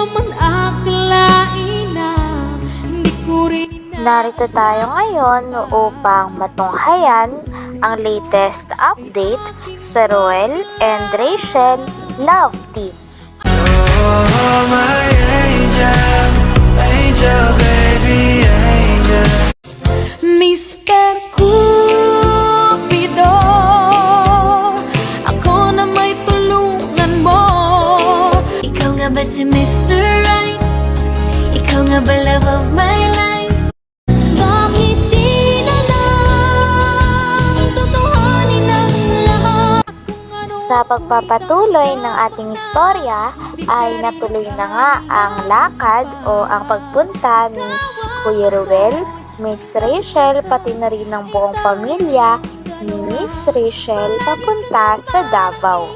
naman akalain Hindi ko rin Narito tayo ngayon upang matunghayan ang latest update sa Roel and Rachel Love Team. Pagpapatuloy ng ating istorya ay natuloy na nga ang lakad o ang pagpunta ni Kuya Ruel, Miss Rachel, pati na rin ng buong pamilya ni Miss Rachel papunta sa Davao.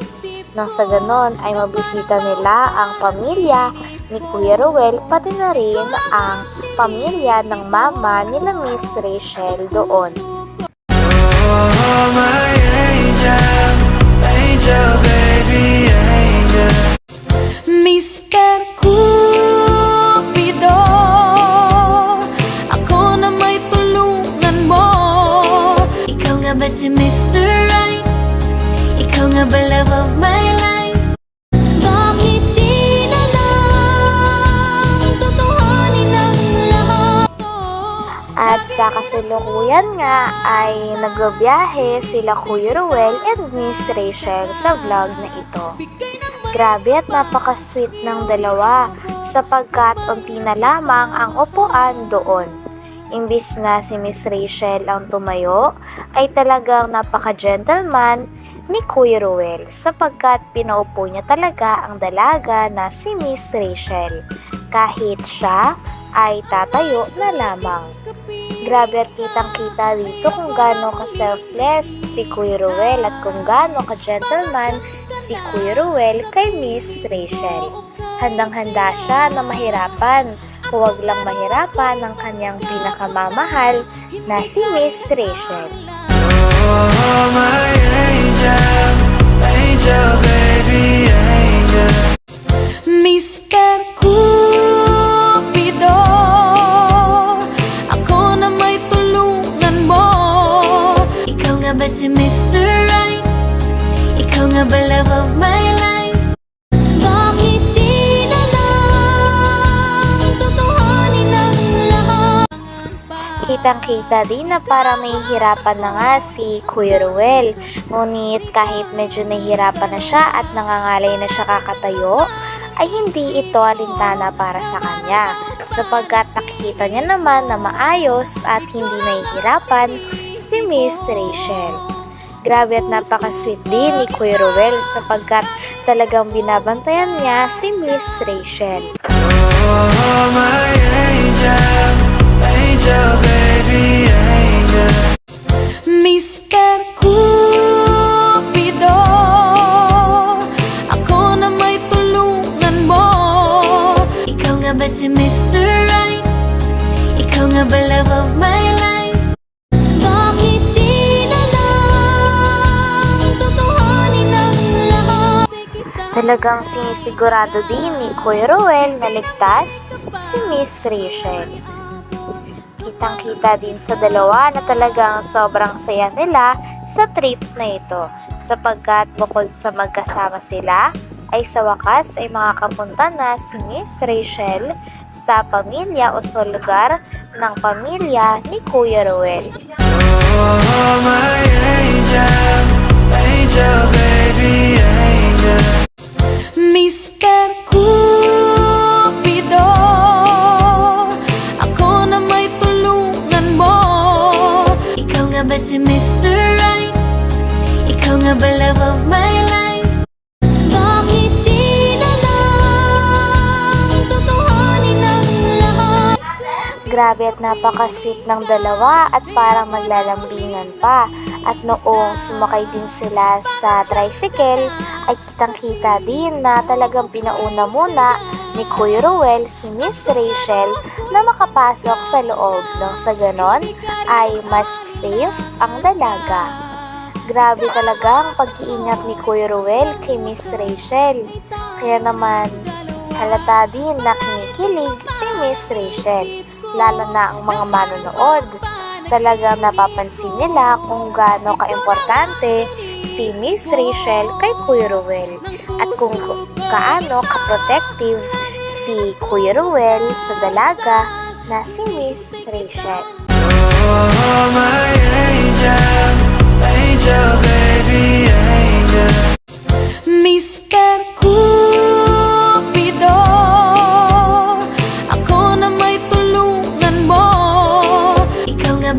Nang sa ganon ay mabisita nila ang pamilya ni Kuya Ruel pati na rin ang pamilya ng mama nila Miss Rachel doon. Oh, my angel, At sa kasalukuyan nga ay nagbabiyahe sila Kuya Ruel and Miss Rachel sa vlog na ito. Grabe at napaka-sweet ng dalawa sapagkat unti na lamang ang upuan doon. Imbis na si Miss Rachel ang tumayo, ay talagang napaka-gentleman ni Kuya Ruel sapagkat pinaupo niya talaga ang dalaga na si Miss Rachel kahit siya ay tatayo na lamang. Grabe at kitang kita dito kung gaano ka-selfless si Kuya Ruel at kung gaano ka-gentleman si Kuya Ruel kay Miss Rachel. Handang-handa siya na mahirapan, huwag lang mahirapan ng kanyang pinakamamahal na si Miss Rachel. Oh, my angel, angel, baby, angel. Mr. Kitang-kita din na parang nahihirapan na nga si Kuya Ruel. Ngunit kahit medyo nahihirapan na siya at nangangalay na siya kakatayo, ay hindi ito alintana para sa kanya sapagkat nakikita niya naman na maayos at hindi nahihirapan si Miss Rachel. Grabe at napaka-sweet din ni Kuya Ruel sapagkat talagang binabantayan niya si Miss Rachel. Oh, my angel, angel, baby, angel. Mr. Cupido Ako na may tulungan mo Ikaw nga ba si Mr. Right? Ikaw nga ba love of my life? Bakit di na lang Tutuhanin ang lahat? Talagang sinisigurado din ni Kuya Ruel na ligtas si Miss Rachel. Kitang-kita din sa dalawa na talagang sobrang saya nila sa trip na ito sapagkat bukod sa magkasama sila ay sa wakas ay makakapunta na si Miss Rachel sa pamilya o sa lugar ng pamilya ni Kuya Ruel. Oh, my angel, angel, baby, angel. Grabe at napaka-sweet ng dalawa at parang maglalambingan pa. At noong sumakay din sila sa tricycle, ay kitang-kita din na talagang pinauna muna ni Kuya Ruel si Miss Rachel na makapasok sa loob nang sa ganon ay mas safe ang dalaga. Grabe talaga ang pag-iingat ni Kuya Ruel kay Miss Rachel. Kaya naman, Halata din na kinikilig si Miss Rachel, lalo na ang mga manonood. Talagang napapansin nila kung gaano kaimportante si Miss Rachel kay Kuya Ruel at kung kaano ka-protective si Kuya Ruel sa dalaga na si Miss Rachel. Oh, my angel, angel, baby, angel. Mr.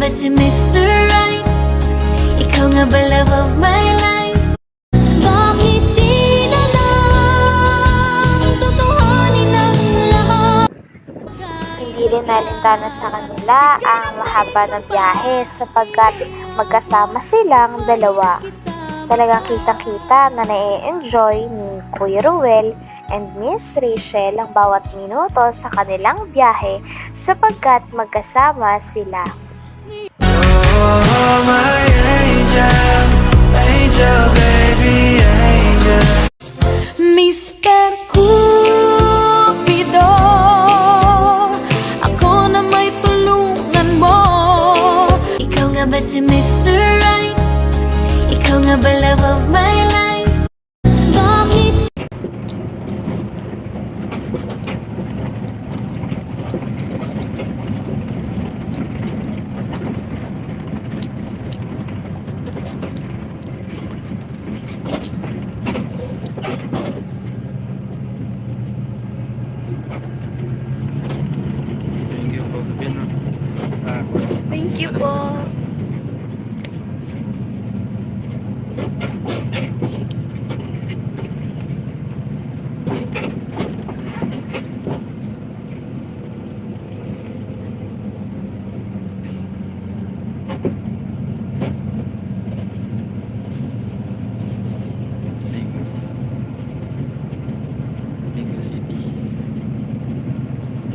ba si Mr. Right? Ikaw nga ba love of my life? Bakit di na lang Tutuhanin ang lahat? Hindi rin nalintana sa kanila ang mahaba ng biyahe sapagkat magkasama silang dalawa. Talagang kitang-kita na nai-enjoy ni Kuya Ruel and Miss Rachel ang bawat minuto sa kanilang biyahe sapagkat magkasama sila. Oh, my angel, angel, baby,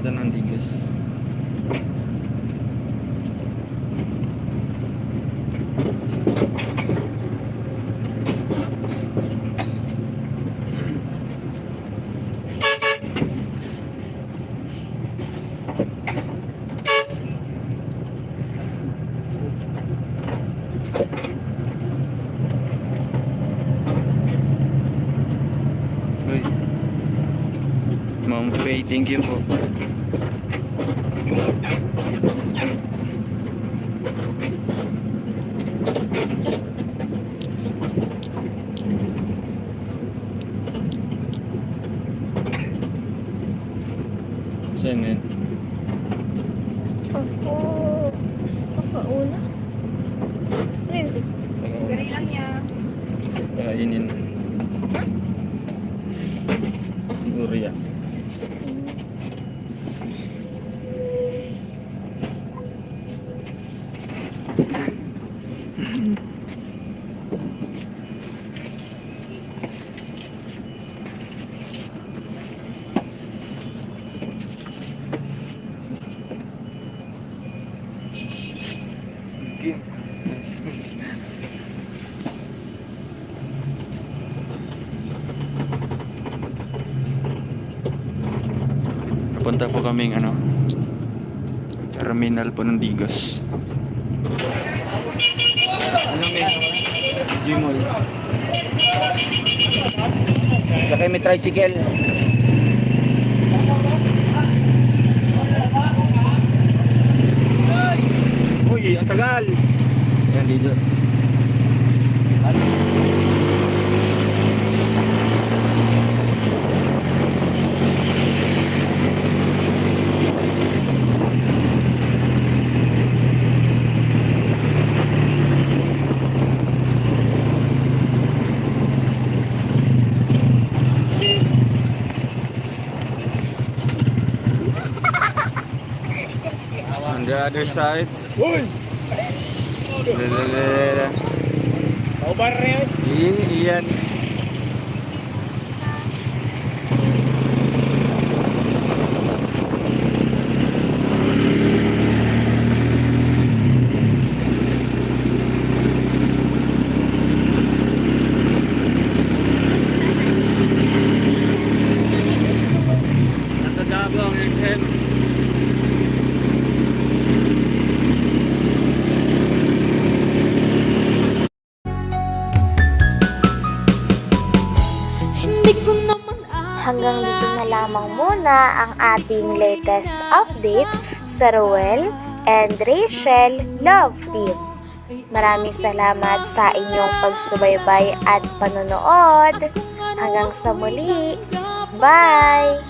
Ito ng Digos. Uy. Ma'am Faye, thank you po. Yun? Ako. Pakauna. Dali lang yan. Kainin. Uria. Punta po kaming ano Terminal po ng Digos Ano may Gmall. Sakay may tricycle. Uy, ang tagal. Yan Digos On the other side. Uy! Over Iyan, Hanggang dito na lamang muna ang ating latest update sa Ruel and Rachel Love Team. Maraming salamat sa inyong pagsubaybay at panonood. Hanggang sa muli. Bye!